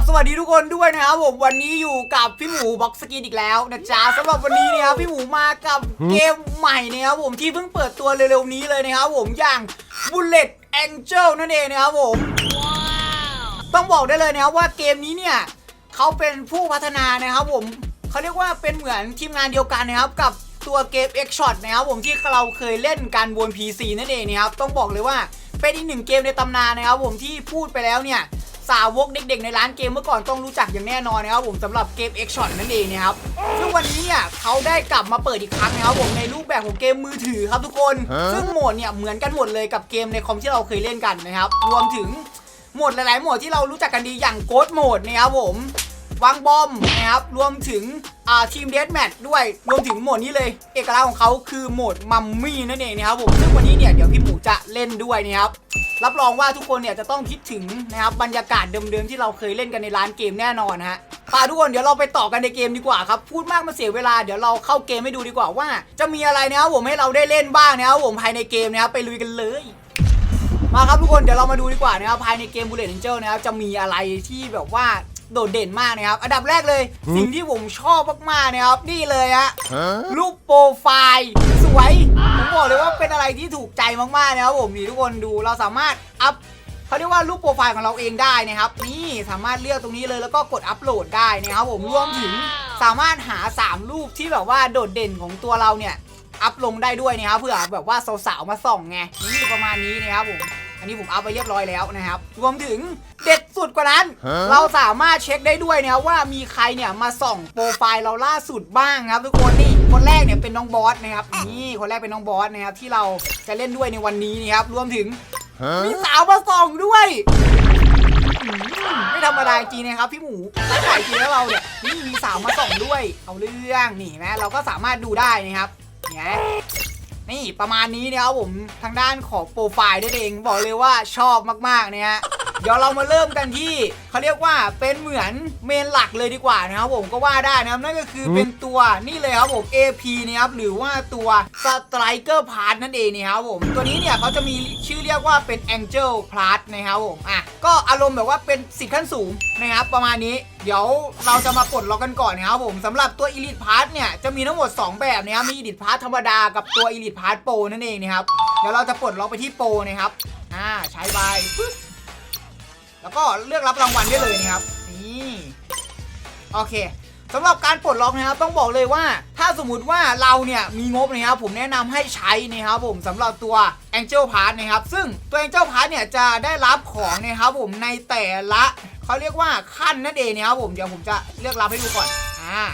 บสวัสดีทุกคนด้วยนะครับผมวันนี้อยู่กับพี่หมูบ็อกสกินอีกแล้วนะจ๊ะสำหรับวันนี้เนะครับพี่หมูมากับเกมใหม่นะครับผมที่เพิ่งเปิดตัวเร็วๆนี้เลยนะครับผมอย่าง Bullet Angel นั่นเองนะครับผมต้องบอกได้เลยนะครับว่าเกมนี้เนี่ยเขาเป็นผู้พัฒนานะครับผมเขาเรียกว่าเป็นเหมือนทีมงานเดียวกันนะครับกับตัวเกม X Shot นะครับผมที่เราเคยเล่นกันบน PC นั่นเองนะครับต้องบอกเลยว่าเป็นอีกหนึ่งเกมในตำนานนะครับผมที่พูดไปแล้วเนี่ย สาวกเด็กๆในร้านเกมเมื่อก่อนต้องรู้จักอย่างแน่นอนนะครับผมสำหรับเกม X Shot นั่นเองนะครับซึ่งวันนี้เนี่ยเขาได้กลับมาเปิดอีกครั้งนะครับผมในรูปแบบของเกมมือถือครับทุกคน ซึ่งโหมดเนี่ยเหมือนกันหมดเลยกับเกมในคอมที่เราเคยเล่นกันนะครับรวมถึงโหมดหลายๆโหมดที่เรารู้จักกันดีอย่างโกดโหมดนะครับผม วางบอมนะครับรวมถึงทีมเดสแมทด้วยรวมถึงโหมดนี้เลย เอกลักษณ์ของเขาคือโหมดมัมมี่นั่นเองนะครับผมซึ่งวันนี้เนี่ยเดี๋ยวพี่หมูจะเล่นด้วยนะครับรับรองว่าทุกคนเนี่ยจะต้องคิดถึงนะครับบรรยากาศเดิมๆที่เราเคยเล่นกันในร้านเกมแน่นอนฮะป่าทุกคนเดี๋ยวเราไปต่อกันในเกมดีกว่าครับ พูดมากมาเสียเวลาเดี๋ยวเราเข้าเกมให้ดูดีกว่าว่า จะมีอะไรนะครับผมให้เราได้เล่นบ้างนะครับผมภายในเกมนะครับไปลุยกันเลยมาครับทุกคนเดี๋ยวเรามาดูดีกว่านะครับภายในเกม Bullet Angel นะครับจะมีอะไรที่แบบว่า โดดเด่นมากนะครับ อันดับแรกเลย สิ่งที่ผมชอบมากๆนะครับ นี่เลยฮะ Huh? รูปโปรไฟล์สวยผมบอกเลยว่าเป็นอะไรที่ถูกใจมากๆนะครับผมนี่ทุกคนดูเราสามารถอัพเขาเรียกว่ารูปโปรไฟล์ของเราเองได้นะครับ นี่สามารถเลือกตรงนี้เลยแล้วก็กดอัปโหลดได้นะครับผมรวมถึงสามารถหา 3 รูปที่แบบว่าโดดเด่นของตัวเราเนี่ย อัพลงได้ด้วยนะครับเผื่อแบบว่าสาวๆมาส่องไงนี่ประมาณนี้นะครับผม อันนี้ผมอัพไปเรียบร้อยแล้วนะครับ รวมถึงเด็ดสุดกว่านั้นฮะเราสามารถเช็คได้ด้วยนะครับว่ามีใครเนี่ยมาส่องโปรไฟล์เราล่าสุดบ้างครับทุกคนนี่คนแรกเนี่ยเป็นน้องบอสนะครับนี่คนแรกเป็นน้องบอสนะครับที่เราจะเล่นด้วยในวันนี้นะครับรวมถึงมี Huh? สาวมาส่องด้วยอืมไม่ธรรมดาจริงนะครับพี่หมูตั้งใจจริงแล้วเราเนี่ยนี่มีสาวมาส่องด้วย เอาเรื่องนี่นะเราก็สามารถดูได้นะครับเนี่ย นี่ประมาณนี้นะครับผมทางด้านของโปรไฟล์ด้วยเอง บอกเลยว่าชอบมากๆเนี่ยเดี๋ยวเรามาเริ่มกันที่เขาเรียกว่าเป็นเหมือนเมนหลักเลยดีกว่านะครับผมก็ว่าได้นะครับนั่นก็คือเป็นตัวนี่เลยครับผม AP นะครับหรือว่าตัว Striker Part นั่นเองนะครับผมตัวนี้เนี่ยเขาจะมีชื่อเรียกว่าเป็น Angel Plus นะครับผมอะก็อารมณ์แบบว่าเป็นสิทธิ์ขั้นสูงนะครับประมาณนี้เดี๋ยวเราจะมาปลดล็อกกันก่อนนะครับผมสำหรับตัว Elite Part เนี่ยจะมีทั้งหมด 2 แบบนะครับมี Elite Part ธรรมดากับตัว Elite Part Pro นั่นเองนะครับเดี๋ยวเราจะปลดล็อกไปที่โปรนะครับอ่าใช้ใบปึ๊บ แล้วก็เลือกรับรางวัลได้เลยนะครับนี่โอเคสำหรับการปลดล็อกนะครับต้องบอกเลยว่า ถ้าสมมติว่าเราเนี่ยมีงบนะครับผมแนะนำให้ใช้นะครับผมสำหรับตัว Angel Pass นะครับซึ่งตัว Angel Pass เนี่ยจะได้รับของนะครับผมในแต่ละเขาเรียกว่าขั้นนั่นเองนะครับผมเดี๋ยวผมจะเลือกรับให้ดูก่อนอ่า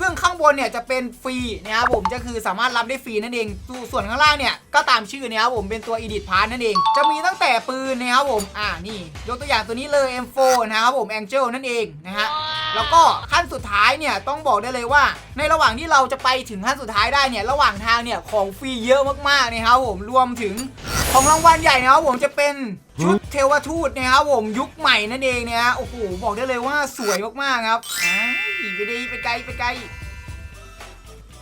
ซึ่งข้างบนเนี่ยจะเป็นฟรีนะครับผมจะคือสามารถรับได้ฟรีนั่นเอง ส่วนข้างล่างเนี่ยก็ตามชื่อนะครับผมเป็นตัว Edit Pass นั่นเอง จะมีตั้งแต่ปืนนะครับผมอ่านี่ ยกตัวอย่างตัวนี้เลย M4 นะครับผม Angel นั่นเองนะฮะแล้วก็ขั้นสุดท้ายเนี่ยต้องบอกได้เลยว่า ในระหว่างที่เราจะไปถึงขั้นสุดท้ายได้เนี่ยระหว่างทางเนี่ยของฟรีเยอะมากๆนะครับผมรวมถึง ของรางวัลใหญ่นะครับผมจะเป็นชุดเทวทูตนะครับผมยุคใหม่นั่นเองนะฮะโอ้โหบอกได้เลยว่าสวยมากๆครับอ้ายไปดีไปไกลไปไกล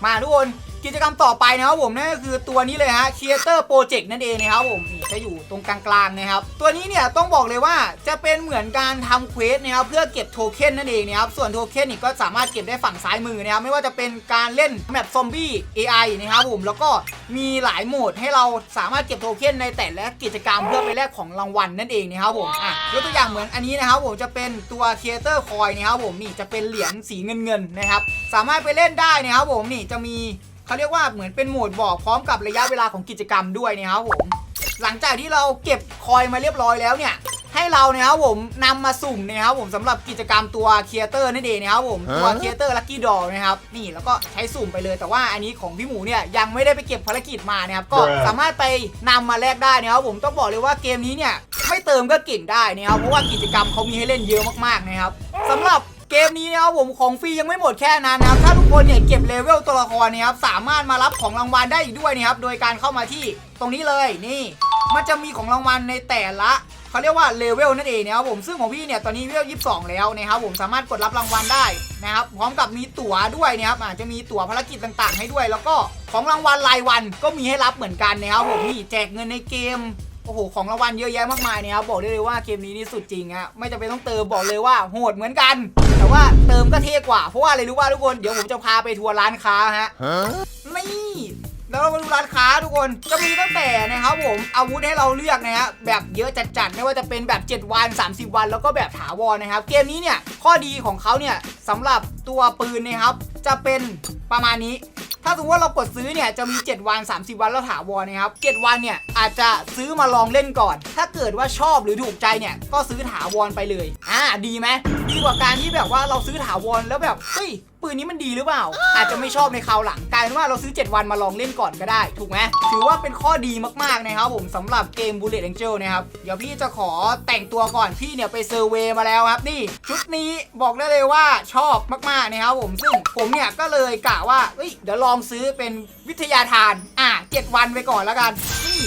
มาทุกคน กิจกรรมต่อไปนะครับผมนั่นก็คือตัวนี้เลยฮะ Creator Project นั่นเองนะครับผมนี่จะอยู่ตรงกลางๆนะครับ ตัวนี้เนี่ยต้องบอกเลยว่าจะเป็นเหมือนการทำเควสนะครับเพื่อเก็บโทเค็นนั่นเองนะครับส่วนโทเค็นนี่ก็สามารถเก็บได้ฝั่งซ้ายมือนะครับไม่ว่าจะเป็นการเล่นแมปซอมบี้ AI นะครับผมแล้วก็มีหลายโหมดให้เราสามารถเก็บโทเค็นในแต่ละกิจกรรมเพื่อไปแลกของรางวัลนั่นเองนะครับผมอะยกตัวอย่างเหมือนอันนี้นะครับผมจะเป็นตัว Creator Coin นะครับผมนี่จะเป็นเหรียญสีเงินๆนะครับสามารถไปเล่นได้นะครับผมนี่จะมี เขาเรียกว่าเหมือนเป็นโหมดบอกพร้อมกับระยะเวลาของกิจกรรมด้วยนะครับผมหลังจากที่เราเก็บคอยมาเรียบร้อยแล้วเนี่ยให้เราเนี่ยครับผมนำมาสุ่มเนะครับผมสำหรับกิจกรรมตัวค r e เตอร์นั่นเองนะครับผมตัวฮะค r e เตอร์ลัคกี้ดอนะครับนี่แล้วก็ใช้สุ่มไปเลยแต่ว่าอันนี้ของพี่หมูเนี่ยยังไม่ได้ไปเก็บภารกิจมานะครับก็ Bruh สามารถไปนำมาแลกได้นะครับผมต้องบอกเลยว่าเกมนี้เนี่ยไม่เติมก็เก่งได้นะครับเพราะว่ากิจกรรมเขามีให้เล่นเยอะมากๆนะครับสำหรับ เกมนี้นะครับผมของฟรียังไม่หมดแค่นั้นนะครับถ้าทุกคนเนี่ยเก็บเลเวลตัวละครเนี่ยครับสามารถมารับของรางวัลได้อีกด้วยนะครับโดยการเข้ามาที่ตรงนี้เลยนี่ มันจะมีของรางวัลในแต่ละเขาเรียกว่าเลเวลนั่นเองนะครับผมซึ่งของพี่เนี่ยตอนนี้เลเวล22แล้วนะครับผมสามารถกดรับรางวัลได้นะครับพร้อมกับมีตั๋วด้วยนะครับอาจจะมีตั๋วภารกิจต่างๆ ให้ด้วย แล้วก็ของรางวัลรายวันก็มีให้รับเหมือนกันนะครับผมนี่แจกเงินในเกมโอ้โหของรางวัลเยอะแยะมากมายเนี่ยครับบอกได้เลยว่าเกมนี้นี่สุดจริงฮะไม่จำเป็นต้องเติมบอกเลยว่าโหดเหมือนกัน ว่าเติมก็เท่กว่าเพราะว่าอะไรรู้ว่าทุกคนเดี๋ยวผมจะพาไปทัวร์ร้านค้าฮะนี่แล้วเรามาดูร้านค้าทุกคนจะมีตั้งแต่นะครับผมอาวุธให้เราเลือกนะฮะแบบเยอะจัดๆไม่ว่าจะเป็นแบบ 7 วัน 30 วัน แล้วก็แบบถาวรนะครับ เกมนี้เนี่ยข้อดีของเขาเนี่ยสำหรับตัวปืนนะครับจะเป็นประมาณนี้ ถ้าสมมติว่าเรากดซื้อเนี่ยจะมี 7 วัน 30 วันแล้วถาวรนะครับ7วันเนี่ยอาจจะซื้อมาลองเล่นก่อน ถ้าเกิดว่าชอบหรือถูกใจเนี่ยก็ซื้อถาวรไปเลย อ่าดีไหมดีกว่าการที่แบบว่าเราซื้อถาวรแล้วแบบเฮ้ย ปืนนี้มันดีหรือเปล่า อาจจะไม่ชอบในคราวหลังกลายเป็นว่าเราซื้อ 7 วันมาลองเล่นก่อนก็ได้ ถูกไหมถือว่าเป็นข้อดีมากๆนะครับผมสำหรับเกม Bullet Angel นะครับ เดี๋ยวพี่จะขอแต่งตัวก่อนพี่เนี่ยไปเซอร์เวย์มาแล้วครับนี่ชุดนี้บอกได้เลยว่าชอบมากๆนะครับผมซึ่งผมเนี่ยก็เลยกะว่าเฮ้ยเดี๋ยวลองซื้อเป็นวิทยาทานอะ7วันไปก่อนแล้วกันนี่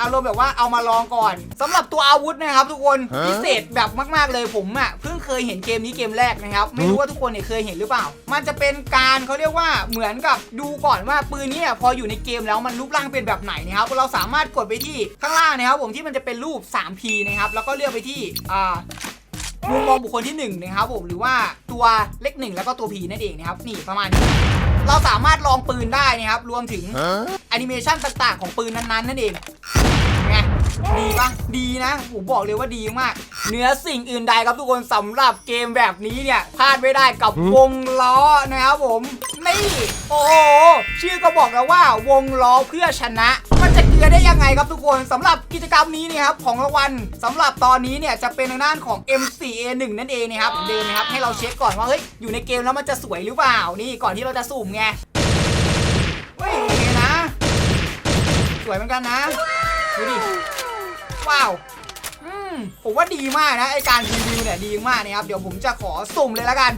อารมณ์แบบว่าเอามาลองก่อนสำหรับตัวอาวุธนะครับ ทุกคนฮะพิเศษแบบมากๆเลยผมอะเพิ่งเคยเห็นเกมนี้เกมแรกนะครับไม่รู้ว่าทุกคนเนี่ยเคยเห็นหรือเปล่า มันจะเป็นการเขาเรียกว่าเหมือนกับดูก่อนว่าปืนนี้เนี่ยพออยู่ในเกมแล้วมันรูปร่างเป็นแบบไหนนะครับเราสามารถกดไปที่ข้างล่างนะครับผมที่มันจะเป็นรูป 3P นะครับแล้วก็เลือกไปที่อ่ามุมมองบุคคลที่1นะครับผมหรือว่าตัวเลขหนึ่งแล้วก็ตัว P นั่นเองนะครับนี่ประมาณนี้ เราสามารถลองปืนได้นะครับ รวมถึงแอนิเมชันต่างๆ ของปืนนั้นๆ นั่นเองไง ดีปะดีนะ ผมบอกเลยว่าดีมาก เหนือสิ่งอื่นใดครับทุกคนสำหรับเกมแบบนี้เนี่ยพลาดไม่ได้กับวงล้อนะครับผม นี่ โอ้โหชื่อก็บอกแล้วว่าวงล้อเพื่อชนะ มันจะเกลือได้ยังไงครับทุกคนสำหรับกิจกรรมนี้เนี่ยครับของรางวัลสำหรับตอนนี้เนี่ยจะเป็นทางด้านของ M4A1 นั่นเองนะครับเหมือนเดิมนะครับให้เราเช็คก่อนว่าเฮ้ยอยู่ในเกมแล้วมันจะสวยหรือเปล่านี่ก่อนที่เราจะสุ่มไงเฮ้ยโอเคนะ สวยเหมือนกันนะดูดิ ว้าวอืมผมว่าดีมากนะไอการรีวิวเนี่ยดีมากนะครับเดี๋ยวผมจะขอสุ่มเลยแล้วกัน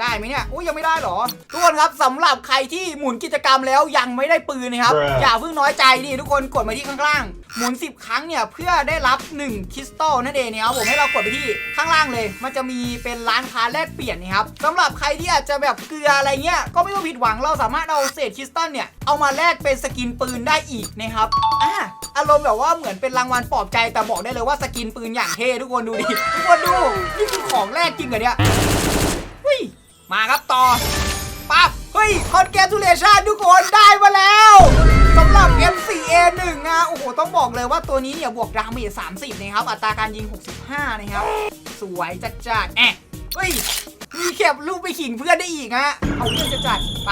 ได้ไหมเนี่ยอุ้ยยังไม่ได้เหรอ ทุกคนครับสำหรับใครที่หมุนกิจกรรมแล้วยังไม่ได้ปืนนะครับ Bruh อย่าเพิ่งน้อยใจดิทุกคนกดมาที่ข้างล่างหมุน 10 ครั้งเนี่ยเพื่อได้รับ 1 คริสตัลนั่นเองนะครับผมให้เรากดไปที่ข้างล่างเลย มันจะมีเป็นร้านค้าแลกเปลี่ยนนะครับสำหรับใครที่อาจจะแบบเกลืออะไรเงี้ยก็ไม่ต้องผิดหวังเราสามารถเอาเศษคริสตัลเนี่ยเอามาแลกเป็นสกินปืนได้อีกนะครับอ่าอารมณ์แบบว่าเหมือนเป็นรางวัลปลอบใจแต่บอกได้เลยว่าสกินปืนอย่างเท่ทุกคนดูดิทุกคนดูนี่คือของแรกจริงเหรอเนี่ยเฮ้ย มาครับต่อปั๊บเฮ้ยคอนแกทูเลชันทุกคนได้มาแล้วสำหรับ M4A1 นะโอ้โห ต้องบอกเลยว่าตัวนี้เนี่ย บวกดาเมจ30 นะครับ อัตราการยิง 65 นะครับ สวยจัดจัดแอะเฮ้ย มีเข็บลูกไปขิงเพื่อนได้อีกฮะเอาเพื่อนจัดจัดไป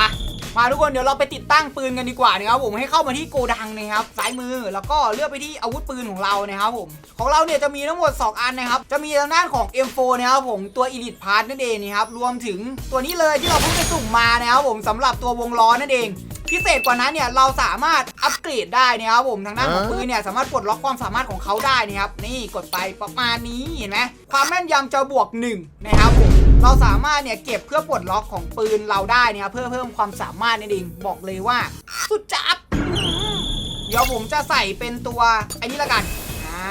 มาทุกคนเดี๋ยวเราไปติดตั้งปืนกันดีกว่านะครับผมให้เข้ามาที่โกดังนะครับซ้ายมือแล้วก็เลือกไปที่อาวุธปืนของเรานะครับผมของเราเนี่ยจะมีทั้งหมด 2 อันนะครับจะมีทางด้านของ M4 นะครับผมตัว Elite Part นั่นเองนะครับรวมถึงตัวนี้เลยที่เราเพิ่งไปสุ่มมานะครับผมสำหรับตัววงล้อนั่นเองพิเศษกว่านั้นเนี่ยเราสามารถอัปเกรดได้นะครับผมทางด้านของปืนเนี่ยสามารถปลดล็อกความสามารถของเขาได้นะครับนี่กดไปประมาณนี้เห็นไหมความแม่นยำจะบวก1นะครับผม เราสามารถเนี่ยเก็บเพื่อปลดล็อกของปืนเราได้นะครับเพื่อเพิ่มความสามารถนั่นเองบอกเลยว่า สุดจับเดี๋ยวผมจะใส่เป็นตัวไอ้นี่ละกันอ่า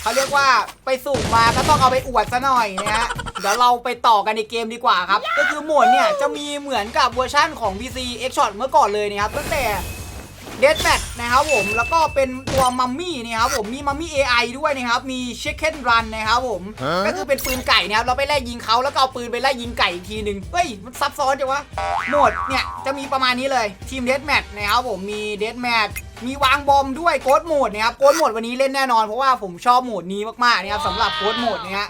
เขาเรียกว่าไปสุ่มาก็ต้องเอาไปอวดซะหน่อยนะฮะเดี๋ยวเราไปต่อกันในเกมดีกว่าครับ ก็คือหมวดเนี่ยจะมีเหมือนกับเวอร์ชั่นของ PC X Shot เมื่อก่อนเลยนะครับตั้งแต่ เดดแมทนะครับผมแล้วก็เป็นตัวมัมมี่นะครับผมมีมัมมี่ AI ด้วยนะครับมีเชคเ n นรันนะครับผมฮะก็คือเป็นปืนไก่นะครับเราไปไล่ยิงเขาแล้วก็เอาปืนไปไล่ยิงไก่อีกทีหนึ่งเฮ้ยมันซับซ้อนจังวะโหมดเนี่ยจะมีประมาณนี้เลยทีมเดดแมทนะครับผมมีเดดแมทมีวางบอมด้วยโค้ดโหมดนะครับโค้ดโหมดวันนี้เล่นแน่นอนเพราะว่าผมชอบโหมดนี้มากๆนะครับสำหรับโค้ดโหมดเนี้ย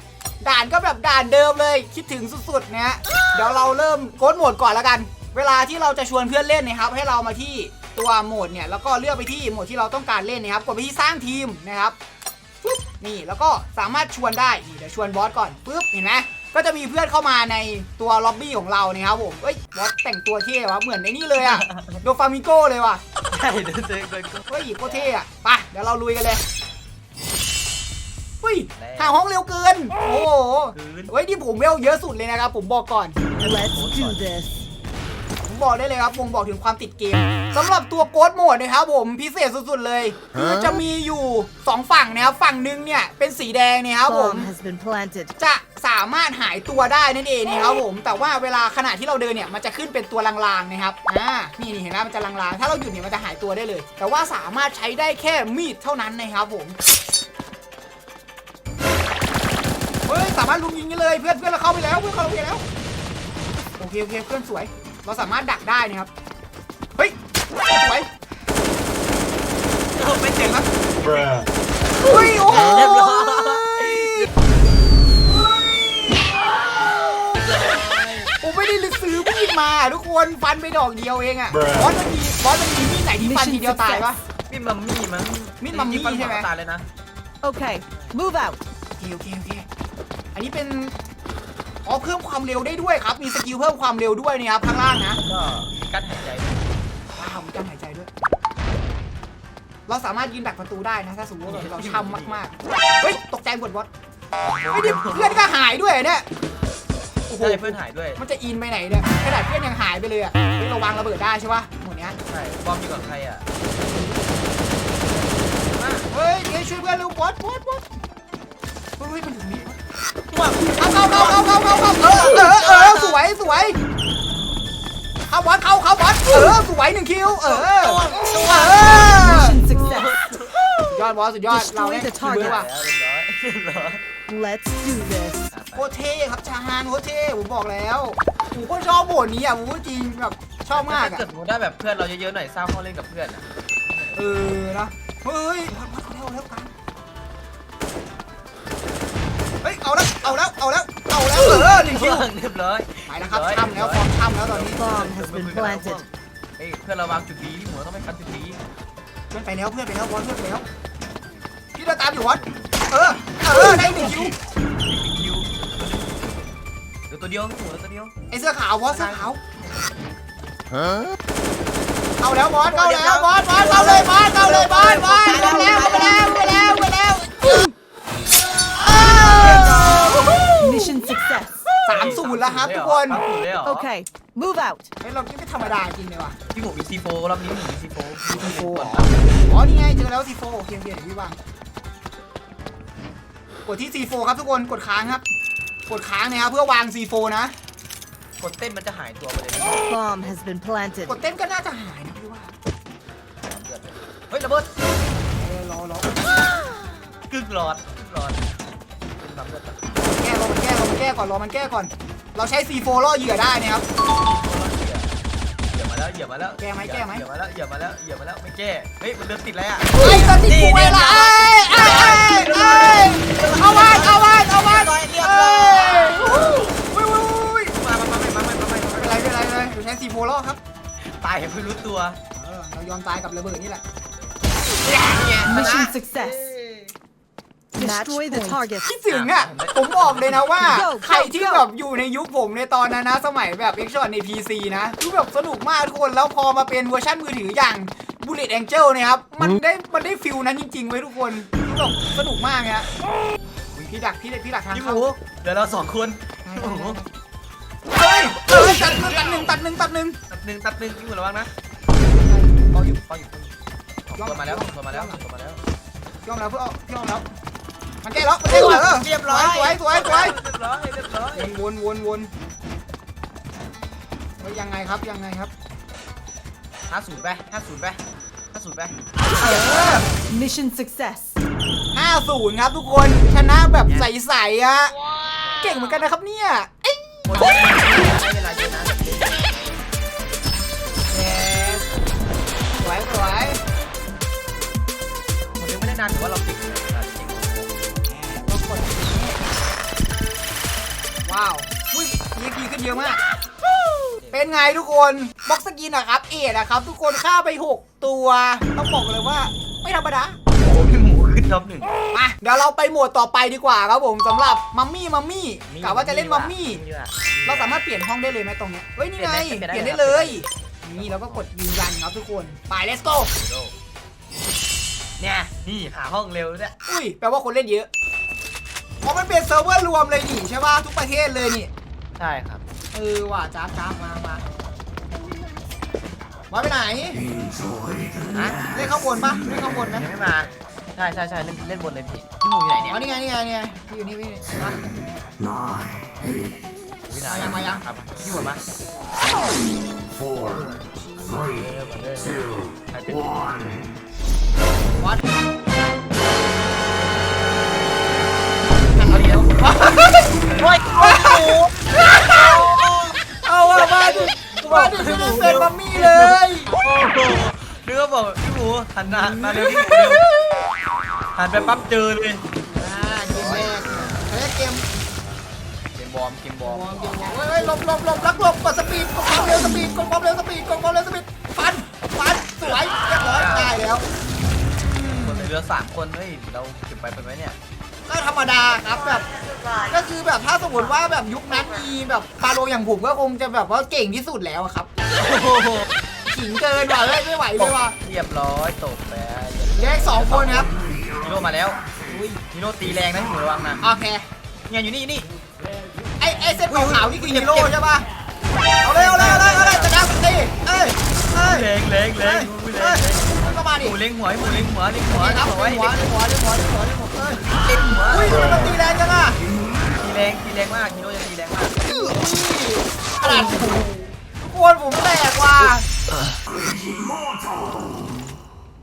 ด่านก็แบบด่านเดิมเลยคิดถึงสุดๆนะฮะเดี๋ยวเราเริ่มโค้ดโหมดก่อนแล้วกัน เวลาที่เราจะชวนเพื่อนเล่นนะครับให้เรามาที่ ตัวโหมดเนี่ยแล้วก็เลือกไปที่โหมดที่เราต้องการเล่นนะครับกดไปที่สร้างทีมนะครับปุ๊บนี่แล้วก็สามารถชวนได้นี่เดี๋ยวชวนบอสก่อนปุ๊บเห็นไหมก็จะมีเพื่อนเข้ามาในตัวล็อบบี้ของเรานะครับผมเอ้ยบอสแต่งตัวเท่วะเหมือนไอ้นี่เลยอะโดฟามิโก้เลยว่ะใช่เดินเดินเดินก็เฮ้ยโคตรเท่อะไปเดี๋ยวเราลุยกันเลยเฮ้ยหาห้องเร็วเกิน โอ้โหคืนเฮ้ยนี่ผมเวลเยอะสุดเลยนะครับผมบอกก่อน Let's do this. บอกได้เลยครับวงบอกถึงความติดเกมสำหรับตัวโกดโหมดนะครับผมพิเศษสุดๆเลยคือจะมีอยู่ 2 ฝั่งนะครับฝั่งหนึงเนี่ยเป็นสีแดงเนี่ยครับผม Bomb has been planted. จะสามารถหายตัวได้นั่นเองนะครับผม แต่ว่าเวลาขณะที่เราเดินเนี่ยมันจะขึ้นเป็นตัวลางๆนะครับอ่านี่นี่เห็นไหมมันจะลางๆ ถ้าเราหยุดเนี่ยมันจะหายตัวได้เลย แต่ว่าสามารถใช้ได้แค่มีดเท่านั้นนะครับผมเฮ้ยสามารถลุมยิงกันเลยเพื่อนเพื่อนเราเข้าไปแล้วเพื่อนเข้าไปแล้วโอเคโอเคเพื่อนสวย เราสามารถดักได้นะครับ เฮ้ยสวยไม่เจ๋งครับ Bruh. เฮ้ยโอ้โหเรียบร้อย ผมไม่ได้ซื้อมีดมาทุกคนฟันไปดอกเดียวเองอะ Bruh บอสมันมีบอสมันมีมีดไหนที่ฟันทีเดียวตายปะ มีดมัมมี่มั้งมีดมัมมี่ฟันใช่ไหม ตายเลยนะ Okay, move out. โอเคโอเคโอเคอันนี้เป็น อ๋อเพิ่มความเร็วได้ด้วยครับ มีสกิลเพิ่มความเร็วด้วยนะครับข้างล่างนะก็มีกั้นหายใจด้วยว้าวมีการหายใจด้วย เราสามารถยืนดักประตูได้นะถ้าสมมติว่าเราช่ำมากๆ เฮ้ยตกใจหมดบอสเฮ้ยนี่เพื่อนก็หายด้วยเหรอเนี่ยโอ้โหใช่เพื่อนหายด้วย มันจะอินไปไหนเนี่ยขนาดเพื่อนยังหายไปเลยอะเฮ้ยเราวางระเบิดได้ใช่ปะหมดเนี้ยใช่บอมอยู่กับใครอะมาเฮ้ยเดี๋ยวช่วยเพื่อนเร็วบอสบอสบอส เฮ้ยมันถึงนี้เอาเข้าเข้าเข้าเข้าเข้าเข้าเออเออเออสวยสวยเข้าบอสเข้าเข้าบอสเออสวยหนึ่งคิวเออเออสุดยอดบอสสุดยอดเราเนี่ยมือว่ะแล้วเบร้อเบร้อ Let's do this. โคตรเท่ครับชาฮานโคตรเท่ผมบอกแล้วผมก็ชอบโหมดนี้อะผมพูดจริงแบบชอบมากถ้าอะเกิดสมมติได้แบบเพื่อนเราเยอะๆหน่อยสร้างห้องเล่นกับเพื่อนอะเออนะเฮ้ยเอาแล้วเอาแล้วกัน เฮ้ยเอาแล้ว เอาแล้ว เอาแล้ว เอาแล้ว เออหนึ่งคิวเรียบร้อยไปแล้วครับช่ำแล้วฟอร์มช่ำแล้วตอนนี้ Bomb has been planted. เฮ้ยเพื่อนเราวางจุดดีหมูต้องไม่คันจุดดีเพื่อนไปแล้วเพื่อนไปแล้วบอลเพื่อนไปแล้วพี่เดินตามอยู่บอลเออ เออได้หนึ่งคิวคิวเดี๋ยวตัวเดียวหมูตัวเดียวไอเสื้อขาวบอสเสื้อขาวเอาแล้วบอสเข้าแล้วบอสบอสเข้าเลยบอสเข้าเลยบอสบอสเข้าแล้วเข้าแล้วเข้าแล้วเข้าแล้ว สามศูนย์แล้วครับทุกคนสามศูนย์เลยเหรอ Okay, move out. เฮ้ยเราไม่ธรรมดาจริงเลยว่ะพี่หมูมีซีโฟรอบนี้หมูมีซีโฟซีโฟอ๋อนี่ไงเจอแล้วซีโฟโอเคโอเคเดี๋ยวพี่วางกดที่ซีโฟครับทุกคนกดค้างครับ กดค้างนะครับเพื่อวางซีโฟนะ กดเต้นมันจะหายตัวไปเลย Bomb has been planted. กดเต้นก็น่าจะหายนะพี่ว่าเฮ้ยระเบิดเออรอรอกึ่งหลอดกึ่งหลอดเป็นน้ำเลือดแก้รอมัน แก้รอมันแก้ก่อนรอมันแก้ก่อน เราใช้ซีโฟล่อเหยื่อได้นะครับ เหยียบมาแล้วเหยียบมาแล้วแก้ไหมแก้ไหม เหยียบมาแล้วเหยียบมาแล้วเหยียบมาแล้วไม่แก้เฮ้ยมันเดินติดแล้วอะไอ้สติกูเวลาไอ้ไอ้ไอ้ไอ้เอาวานเอาวานเอาวานเอ้ยวุ้ยวุ้ยวุ้ยมามามาไม่มาไม่มาไม่ไม่เป็นไรไม่เป็นไรเลยเราใช้ซีโฟล่อครับตายเพิ่งรู้ตัว เออเรายอมตายกับระเบิดนี่แหละ Mission success. Destroy the target. คิดถึงอะ ผมบอกเลยนะว่า ใครที่แบบอยู่ในยุคผมในตอนนั้นนะ สมัยแบบเอ็กซ์ใน PC นะคือแบบสนุกมากทุกคน แล้วพอมาเป็นเวอร์ชันมือถืออย่าง Bullet Angel เนี่ยครับ มันได้มันได้ฟิลนั้นจริงๆไว้ยทุกคนคือแบบสนุกมากเนี่ยพี่ดักพี่ดักพี่ดักทางพี่หเข้ามูเดี๋ยวเราสองคนโอ้โหเฮ้ยเฮ้ยตัดหนึ่งตัดหนึ่งตัดหนึ่งตัดหนึ่งตัดหนึ่งตัดหนึ่งพี่หมูระวังนะเป้าอยู่เป้าอยู่ตัวมาแล้วตัวมาแล้วตัวมาแล้วยอมแล้วเพื่อพี่ยอมแล้ว มันแก้แล้วมันแก้แล้วเออเรียบร้อยสวยสวยสวยเรียบร้อยเรียบร้อยวนวนวนวนเฮ้ยยังไงครับยังไงครับห้าศูนย์ไปห้าศูนย์ไปห้าศูนย์ไปเออ Mission success. 5-0ครับทุกคน ชนะแบบใสๆอะเก่งเหมือนกันนะครับเนี่ยเอ้ยหมดเลยใช้เวลาเยอะนะ yes สวยสวยผมยังไม่ได้นานถือว่าเราติด ว้าวอุ้ยยีพีขึ้นเยอะมาก เป็นไงทุกคนบ็อกสกินนะครับเอ็ดนะครับ ทุกคนฆ่าไป 6 ตัว ต้องบอกเลยว่าไม่ธรรมดาโอ้โหพี่หมูขึ้นท็อปหนึ่งมาเดี๋ยวเราไปหมวดต่อไปดีกว่าครับผมสำหรับมัมมี่มัมมี่กะว่าจะเล่นมัมมี่ เราสามารถเปลี่ยนห้องได้เลยไหมตรงเนี้ยเฮ้ยนี่ไงเปลี่ยนได้เปลี่ยนเปลี่ได้ยนได้เลยนี่เราก็กดยืนยันครับทุกคนไป let's go เนี่ยนี่หาห้องเร็วเนี่ยอุ้ยแปลว่าคนเล่นเยอะ เพราะมันเป็นเซิร์ฟเวอร์รวมเลยนี่ใช่ป่ะทุกประเทศเลยนี่ ใช่ครับ เออว่ะจ้าบจ้าบมามาบอสไปไหนฮะเล่นข้างบนปะเล่นข้างบนไหมยังไม่มา ใช่ใช่ใช่เล่นเล่นบนเลยพี่พี่หมูอยู่ไหนเนี่ยอ๋อนี่ไงนี่ไงนี่ไงพี่อยู่นี่พี่อยู่นี่มา พี่นามายัง ครับพี่หมูมา Four, three, two, ใครเป็น one. บอ เอาอะมาดิมาดิไม่ได้เป็นมัมมี่เลยโอ้โหนึกว่าบอกพี่หมูหันหน้ามาเร็วพี่หมูเร็วหันไปปั๊บเจอเลยอ่าเกมแรกเขาเรียกเกมเกมบอมเกมบอมมองเกมมองเฮ้ยเฮ้ยหลบหลบหลบรักหลบกดสปีดกดความเร็วสปีดกดความเร็วสปีดกดความเร็วสปีดฟันฟันสวยเรียบร้อยได้แล้วคนเหลือสามคนเฮ้ยเราเก็บไปเป็นไหมเนี่ย ก็ธรรมดาครับแบบ ก็คือแบบถ้าสมมติว่าแบบยุคนั้นมีแบบฟาโรห์อย่างผมก็คงจะแบบว่าเก่งที่สุดแล้วอะครับโอ้โหขิงเกินว่ะเฮ้ยไม่ไหวเลยว่ะเรียบร้อยตกแล้วเหลืออีกสองคนครับฮีโร่มาแล้วฮีโร่ตีแรงนะพี่หมูระวังนะโอเคเนี่ยอยู่นี่อยู่นี่ไอ้ไอ้เส้นขาวๆนี่คือฮีโร่ใช่ปะเอาเลยเอาเลยเอาเลยเอาเลยจะดังตีเอ้ยเอ้ยแรงแรงแรเอ้งยอุ้ยแรเอ้งยแรงมันก็ มาหดิมูเล็งหัวหมูเล็งหัวเล็งหัวนี่ครับหัวไว้หัวหัวหัวหัวหัวหัวหัวเอ้ยเล็งหัวอุ้ยทำไมมันตีแรงจังอะตีแรงตีแรงมากฮีโร่จะตีแรงมากอุ้ยขนาดทุกคนผมแตกว่ะ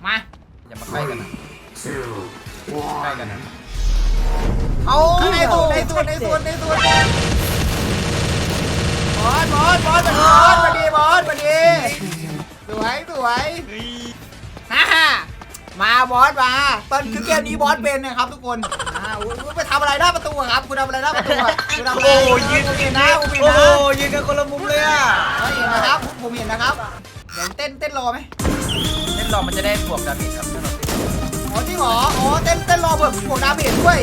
มาอย่ามาใกล้กันนะ Two, ใกล้ one. กันนะเอาในส่วนในส่วนในส่วนในส่วนบอสบอสบอสมาดีบอสมาดีบอสมาดีสวยสวย ฮ่าฮ่ามาบอสมา ตอนคือเกมนี้บอสเป็นนะครับทุกคนอ่าอุ๊ยอุ๊ยไปทำอะไรหน้าประตูอะครับ คุณทำอะไรหน้าประตูอะคุณทำอะไรโอ้ยืนผมเห็นนะผมเห็นโอ้นะโหยืนกันคนละมุมเลยอะผมเห็นนะครับผมเห็นนะครับเดี๋ยวเต้นเต้นรอไหมเล่นรอมันจะได้บวกดาเมจครับถ้าเราตีอ๋อจริงเหรออ๋อเต้นเต้นรอแบบบวกดาเมจด้วย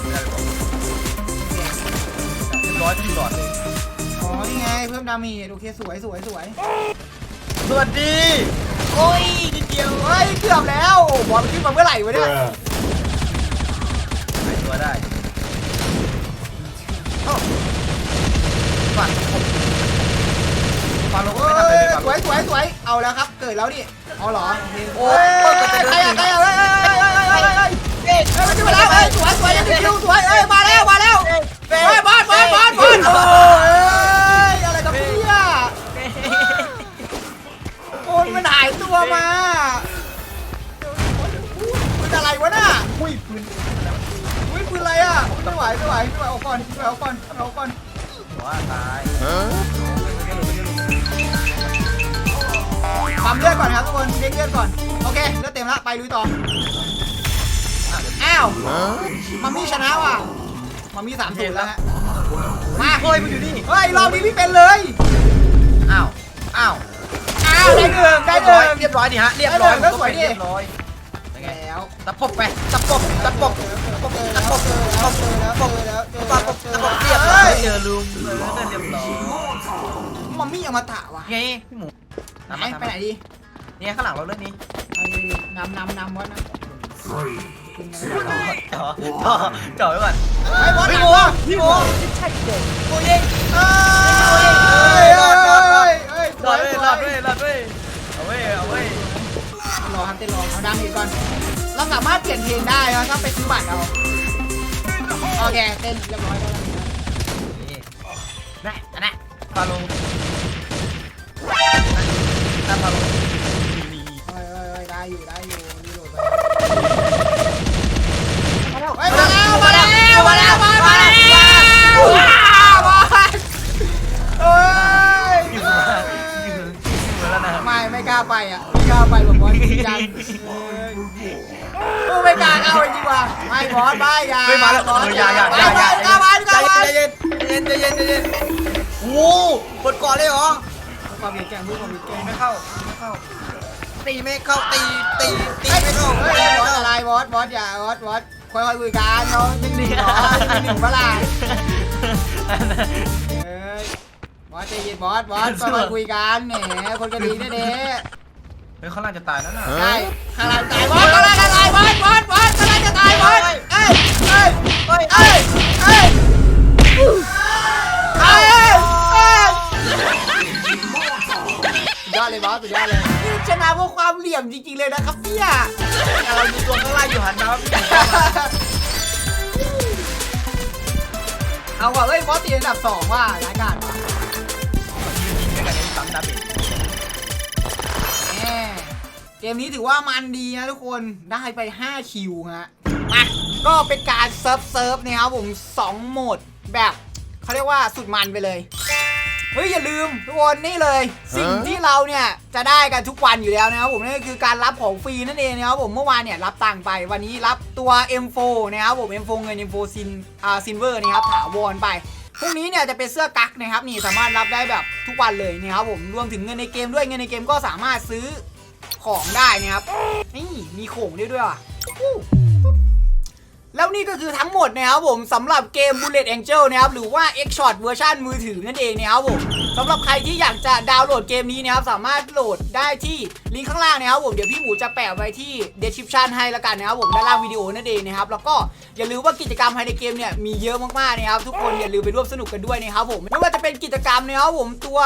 ไม่ได้บอกเรียบร้อยทั้งหลอดเลยอ๋อนี่ไงเพิ่มดาเมจโอเคสวยสวยสวย สวัสดี โอ้ยนิดเดียวเฮ้ยเกือบแล้วโอ้บอลมันขึ้นมาเมื่อไหร่วะเนี่ย Bruh. หายตัวได้เอ้าฝันผมฟาโลก็เฮ้ไม่ทำอะไรเลยยฟาสโลวยสวยสวยเอาแล้วครับ เกิดแล้วนี่เอาเหรอโอ้โอ้ยเปิดใคกรระอะจกใครอะเฮ้ยเฮ้ยเฮ้ยเฮ้ยเฮ้ยเฮ้ยเฮ้ยเอ๊ะเฮ้ยมันขึ้นมาแล้วเฮ้ยสวยสวยยังมีคิวสวยเอ้ยมาแล้วมาแล้วเฮ้ยบอลบอลบอลบอลโอ้ยอะไรกับเนี่ยโอ้ยมันหาย ตัวมามันอะไรวะน่ะอุ้ยปืนอุ้ยปืนอะไรอะไม่ไหวไม่ไหวไม่ไหวเอาก่อนไม่ไหวเอาก่อนเอาก่อนหัวตายปั๊มเลือดก่อนครับทุกคนเรียกเลือดก่อน โอเคเลือดเต็มละไปลุยต่อ อ้าวมัมมี่ชนะว่ะมัมมี่สามศูนย์แล้วฮะมาเฮ้ยมันอยู่นี่ เฮ้ยรอบนี้พี่เป็นเลย อ้าว อ้าวาวได้หนึ่งได้หเรียบร้นึ่อยงเรียบร้อยดิฮะเรียบร้อยได้หนึ่งก็สวยดิเรียบร้อยเป็นไงแล้วตะปบไปตะปบตะปบเจอแล้วเจอแล้วเจอแล้วเจอแล้วเจอตะแล้วปบเจอตะปแล้วบเรียบร้อยเจอลุมเออเรียบร้อยมัมมี่อมตะว่ะไงพี่หมูไหนไปไหนดีเนี่ยข้างหลังเราเรื่องนี้เอาดินำนำนำวะนะ Three, จ่อจ่อจ่อไว้ก่อนไอ้บอลพี่หหมูมูพี่หมูโอ้ยยิงเอ้ยเอ้ยเอ้ยเอ้ยส รอวดยด้วยสวรอยดด้วยรอดด้วยเอาไว้เอาไว้รอครับเต้นรอเอาดาเมจก่อนเราสามารถเปลี่ยนเพลงได้นะถ้าไปซื้อบัตรเอาโอเคเต้นเรียบร้อยแล้วนี่นะอันนั้นฟาโลถ้าฟาโลนี่เฮ้ยเฮ้ยเฮ้ยได้อยู่ได้อยู่ เข้าจริงว่ะไม่บอลไม่อย่าเฮ้ยมาแล้วบอลเอออย่าอย่าไปอย่าไปอย่ากล้าไปกล้าไปใจเย็นใจเย็นใจเย็นใจเย็นโอ้ปวดก่อนเลยเหรอความเย็นแกงรู้ความเย็นแกงไม่เข้าไม่เข้าตีไม่เข้าตีตีตีเฮ้ยไม่เข้าเฮ้ยบอสอะไรบอสบอสอย่าบอสบอสค่อยๆคุยกันเนาะนิ่งๆเนาะนิ่งๆเปะล่าเฮ้ยบอสใจเย็นบอสบอสค่อยๆคุยกันแหมคนก็ดีแน่เด้เฮ้ยเขาล่างจะตายแล้วนะใช่ข้างล่างตายบอสข้างล่างจะตายบอส ยมจริงๆเลยนะครับเนี่ยเราดูตัวข้างล่างอยู่หันมาว่าพี่ใหญ่เอาว่ะเฮ้ยบอสตีอันดับสองว่ะร้ายกาจว่ะยืนยิงด้วยกันยังซ้ำดาเมจแหมเกมนี้ถือว่ามันดีนะทุกคนได้ไป 5 คิวฮะมาก็เป็นการเซิร์ฟเซิร์ฟนะครับผม 2 โหมดแบบเขาเรียกว่าสุดมันไปเลย เฮ้ยอย่าลืมทุกคนนี่เลย สิ่งที่เราเนี่ยจะได้กันทุกวันอยู่แล้วนะครับผมนั่นก็คือการรับของฟรีนั่นเองนะครับผมเมื่อวานเนี่ยรับตังค์ไปวันนี้รับตัว M4 นะครับผม M4 เงิน M4 ซินอ่าซินเวอร์นะครับถาวรไปพรุ่งนี้เนี่ยจะเป็นเสื้อกั๊กนะครับนี่สามารถรับได้แบบทุกวันเลยนะครับผมรวมถึงเงินในเกมด้วยเงินในเกมก็สามารถซื้อของได้นะครับนี่มีโข่งได้ด้วยว่ะอู้ แล้วนี่ก็คือทั้งหมดนะครับผมสำหรับเกม Bullet Angel นะครับหรือว่า X Shot เวอร์ชันมือถือนั่นเองนะครับผมสำหรับใครที่อยากจะดาวน์โหลดเกมนี้นะครับสามารถโหลดได้ที่ลิงก์ข้างล่างนะครับผมเดี๋ยวพี่หมูจะแปะไว้ที่ description ให้ละกันนะครับผมด้านล่างวิดีโอนั่นเองนะครับแล้วก็อย่าลืมว่ากิจกรรมภายในเกมเนี่ยมีเยอะมากๆนะครับทุกคนอย่าลืมไปร่วมสนุกกันด้วยนะครับผมไม่ว่าจะเป็นกิจกรรมนะครับผมตัว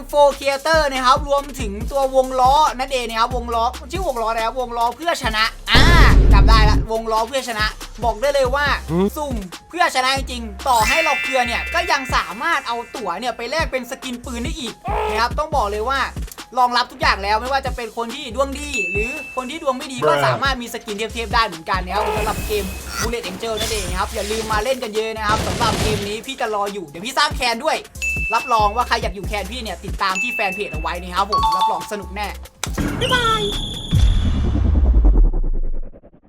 M4 Creator นะครับรวมถึงตัววงล้อนั่นเองนะครับวงล้อชื่อวงล้อนะครับวงล้อเพื่อชนะ ได้ละวงล้อเพื่อชนะ บอกได้เลยว่าสุ่มเพื่อชนะจริงๆต่อให้เราเกลือเนี่ยก็ยังสามารถเอาตั๋วเนี่ยไปแลกเป็นสกินปืนได้อีกนะครับต้องบอกเลยว่ารองรับทุกอย่างแล้วไม่ว่าจะเป็นคนที่ดวงดี หรือคนที่ดวงไม่ดีก็สามารถมีสกินเทียบๆได้เหมือนกันนะครับสำหรับเกม Bullet Angel นั่นเองนะครับ อย่าลืมมาเล่นกันเยอะนะครับสำหรับเกมนี้พี่จะรออยู่ เดี๋ยวพี่สร้างแคนด้วย รับรองว่าใครอยากอยู่แคนพี่เนี่ยติดตามที่แฟนเพจเอาไว้นะครับผมรับรองสนุกแน่บ๊ายบาย